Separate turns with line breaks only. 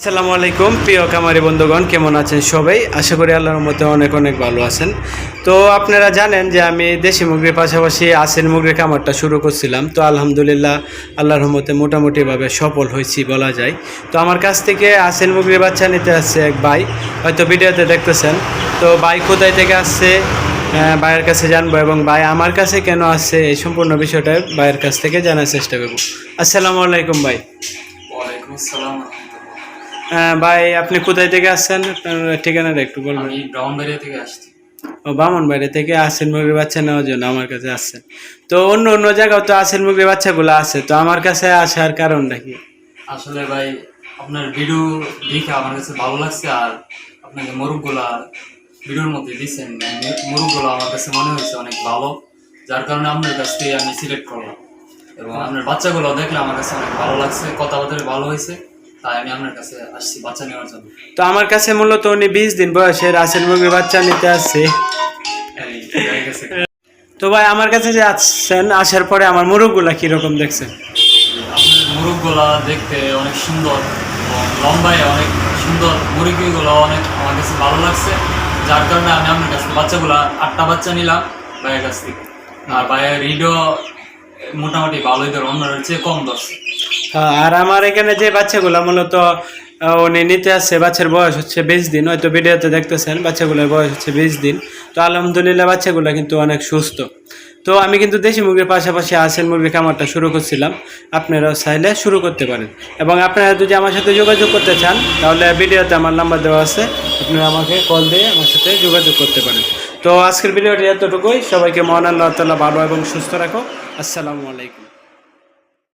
আসসালামু আলাইকুম, প্রিয় কামারি বন্ধুগণ, কেমন আছেন সবাই? আশা করি আল্লাহর মধ্যে অনেক অনেক ভালো আছেন। তো আপনারা জানেন যে আমি দেশি মুরগির পাশাপাশি আসেন মুরগির খামারটা শুরু করছিলাম। তো আলহামদুলিল্লাহ আল্লাহর রহমতে মোটামুটিভাবে সফল হয়েছি বলা যায়। তো আমার কাছ থেকে আসেন মুরগির বাচ্চা নিতে আসছে এক ভাই। হয়তো ভিডিওতে দেখতেছেন। তো ভাই কোথায় থেকে আসছে? ভাইয়ের কাছে জানব এবং ভাই আমার কাছে কেন আসছে এই সম্পূর্ণ বিষয়টা ভাইয়ের কাছ থেকে জানার চেষ্টা করব। আসসালামু আলাইকুম ভাই।
ওয়ালাইকুম আসসালাম।
হ্যাঁ, ভাই আপনি কোথায় থেকে আসছেন? আপনার ঠিকানাটা একটু বলবেন।
আমি ব্রাউনবাড়িয়া থেকে আসছি।
ও বাইরে থেকে আসেন মুরগির বাচ্চা নেওয়ার জন্য আমার কাছে আসছেন তো অন্য অন্য জায়গাও তো আসেন মুরগির বাচ্চাগুলো আছে তো আমার কাছে আসার কারণটা কি?
আসলে ভাই আপনার ভিডিও দেখে আমার কাছে ভালো লাগছে আর আপনাকে মোরগগুলা ভিডিওর মধ্যে দিচ্ছেন মোরগগুলো আমার কাছে মনে হয়েছে অনেক ভালো যার কারণে আপনার কাছ থেকে আমি সিলেক্ট করলাম। এবং আপনার বাচ্চাগুলো দেখলে আমার কাছে অনেক ভালো লাগছে কথাবার্তা ভালো হয়েছে। তাই আমি আপনার কাছে আসছি বাচ্চা নেওয়ার জন্য।
তো আমার কাছে মূলত উনি বিশ দিন বয়সের আসেন মুরগির বাচ্চা নিতে আসছে। তো ভাই আমার কাছে যে আসছেন আসার পরে আমার মুরগগুলা কীরকম দেখছেন?
মুরগগুলা দেখতে অনেক সুন্দর লম্বায় অনেক সুন্দর। মুরগিগুলো অনেক আমার কাছে ভালো লাগছে। যার কারণে আমি আপনার কাছে বাচ্চাগুলা আটটা বাচ্চা নিলাম ভাইয়ের কাছ থেকে। আর ভাইয়ের রিডও মোটামুটি ভালোই ধর অন্যের চেয়ে কম ধরছে
হ্যাঁ, আর আমার এখানে যে বাচ্চাগুলো মূলত উনি নিতে আসছে বাচ্চার বয়স হচ্ছে বিশ দিন হয়তো ভিডিওতে দেখতেছেন বাচ্চাগুলোর বয়স হচ্ছে বিশ দিন। তো আলহামদুলিল্লাহ বাচ্চাগুলো কিন্তু অনেক সুস্থ। তো আমি কিন্তু দেশি মুরগির পাশাপাশি আসেন মুরগির খামারটা শুরু করছিলাম। আপনারাও চাইলে শুরু করতে পারেন। এবং আপনারা যদি আমার সাথে যোগাযোগ করতে চান তাহলে ভিডিওতে আমার নাম্বার দেওয়া আছে। আপনারা আমাকে কল দিয়ে আমার সাথে যোগাযোগ করতে পারেন। তো আজকের ভিডিওটি এতটুকুই। সবাইকে মহান তাল্লাহ ভালো এবং সুস্থ রাখো আসসালামু আলাইকুম।